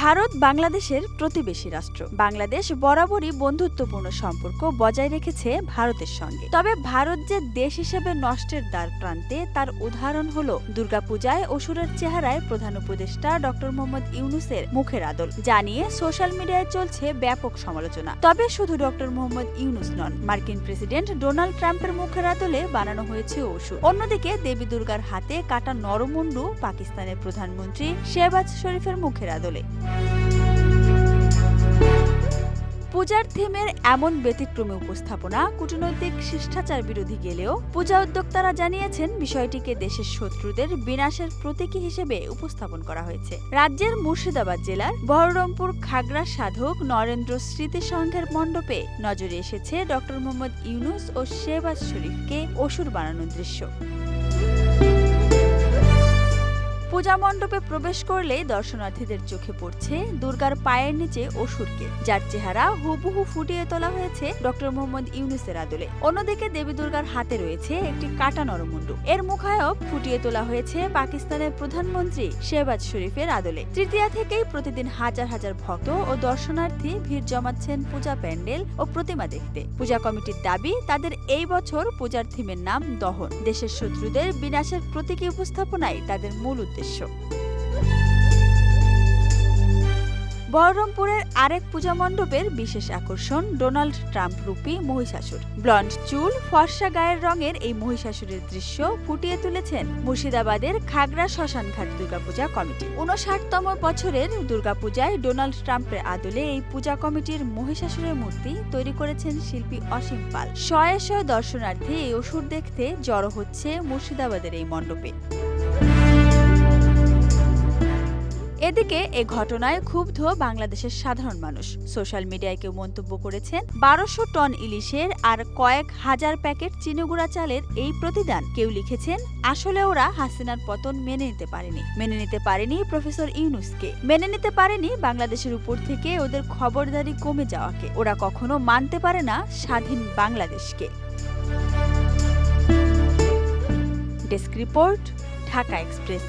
ভারত বাংলাদেশের প্রতিবেশী রাষ্ট্র। বাংলাদেশ বরাবরই বন্ধুত্বপূর্ণ সম্পর্ক বজায় রেখেছে ভারতের সঙ্গে। তবে ভারত যে দেশ হিসেবে নষ্টের দ্বার প্রান্তে তার উদাহরণ হল দুর্গাপূজায় অসুরের চেহারায় প্রধান উপদেষ্টা ডক্টর মোহাম্মদ ইউনুসের মুখের আদল, যা নিয়ে সোশ্যাল মিডিয়ায় চলছে ব্যাপক সমালোচনা। তবে শুধু ডক্টর মোহাম্মদ ইউনুস নন, মার্কিন প্রেসিডেন্ট ডোনাল্ড ট্রাম্পের মুখের আদলে বানানো হয়েছে অসুর। অন্যদিকে দেবী দুর্গার হাতে কাটা নরমুন্ডু পাকিস্তানের প্রধানমন্ত্রী শেহবাজ শরীফের মুখের আদলে। পূজার থিমের এমন ব্যতিক্রমী উপস্থাপনা, কূটনৈতিক শিষ্টাচার বিরোধী গেলেও পূজা উদ্যোক্তারা জানিয়েছেন বিষয়টিকে দেশের শত্রুদের বিনাশের প্রতীকী হিসেবে উপস্থাপন করা হয়েছে। রাজ্যের মুর্শিদাবাদ জেলার বহরমপুর খাগড়া সাধক নরেন্দ্র স্মৃতি সংঘের মণ্ডপে নজরে এসেছে ডক্টর মোহাম্মদ ইউনুস ও শেহবাজ শরীফকে অসুর বানানোর দৃশ্য। পূজা মণ্ডপে প্রবেশ করলেই দর্শনার্থীদের চোখে পড়ছে দুর্গার পায়ের নিচে অসুরকে, যার চেহারা হুবহু ফুটিয়ে তোলা হয়েছে ডক্টর মোহাম্মদ ইউনুসের আদলে। অন্যদিকে দেবী দুর্গার হাতে রয়েছে একটি কাটা নরমুন্ডু। এর মুখায়ব ফুটিয়ে তোলা হয়েছে পাকিস্তানের প্রধানমন্ত্রী শেহবাজ শরীফের আদলে। তৃতীয়া থেকেই প্রতিদিন হাজার হাজার ভক্ত ও দর্শনার্থী ভিড় জমাচ্ছেন পূজা প্যান্ডেল ও প্রতিমা দেখতে। পূজা কমিটির দাবি, তাদের এই বছর পূজার থিমের নাম দহন। দেশের শত্রুদের বিনাশের প্রতীকী উপস্থাপনাই তাদের মূল উদ্দেশ্য। বহরমপুরের আরেক পূজা মণ্ডপের বিশেষ আকর্ষণ ডোনাল্ড ট্রাম্প রূপী মহিষাসুর। ব্লন্ড চুল, ফর্সা গায়ের রঙের এই মহিষাসুরের দৃশ্য ফুটিয়ে তুলেছেন মুর্শিদাবাদের খাগড়া শ্মশানঘাট দুর্গাপূজা কমিটি। উনষাটতম বছরের দুর্গাপূজায় ডোনাল্ড ট্রাম্পের আদলে এই পূজা কমিটির মহিষাসুরের মূর্তি তৈরি করেছেন শিল্পী অসীম পাল। শয়ে শয়ে দর্শনার্থী এই অসুর দেখতে জড়ো হচ্ছে মুর্শিদাবাদের এই মণ্ডপে। এদিকে এ ঘটনায় ক্ষুব্ধ বাংলাদেশের সাধারণ মানুষ। সোশ্যাল মিডিয়ায় কেউ মন্তব্য করেছেন, বারোশো টন ইলিশের আর কয়েক হাজার প্যাকেট চিনিগুড়া চালের এই প্রতিদান। কেউ লিখেছেন, আসলে ওরা হাসিনার পতন মেনে নিতে পারেনি। মেনে নিতে পারেনি প্রফেসর ইউনুসকে। মেনে নিতে পারেনি বাংলাদেশের উপর থেকে ওদের খবরদারি কমে যাওয়াকে। ওরা কখনো মানতে পারে না স্বাধীন বাংলাদেশকে। Desk report, Dhaka express.